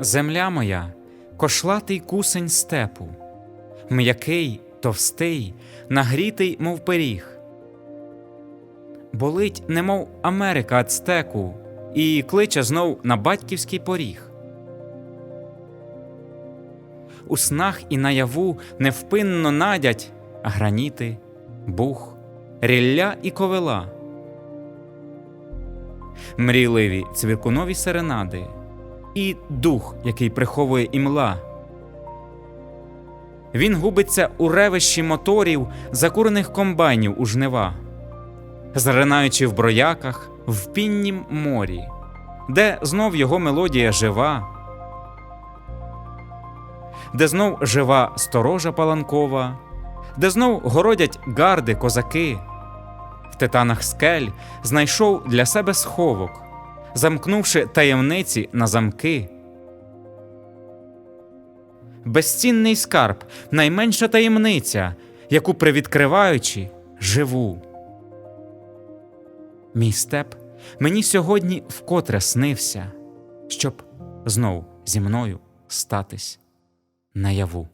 Земля моя, кошлатий кусень степу, м'який, товстий, нагрітий, мов пиріг. Болить, немов Америка ацтеку, і кличе знов на батьківський поріг. У снах і наяву невпинно надять граніти, бух, рілля і ковила. Мрійливі цвіркунові серенади, і дух, який приховує імла. Він губиться у ревищі моторів, закурених комбайнів у жнива, зринаючи в брояках в піннім морі, де знов його мелодія жива, де знов жива сторожа паланкова, де знов городять гарди козаки. В титанах скель знайшов для себе сховок, замкнувши таємниці на замки. Безцінний скарб, найменша таємниця, яку привідкриваючи, живу. Мій степ мені сьогодні вкотре снився, щоб знов зі мною статись наяву.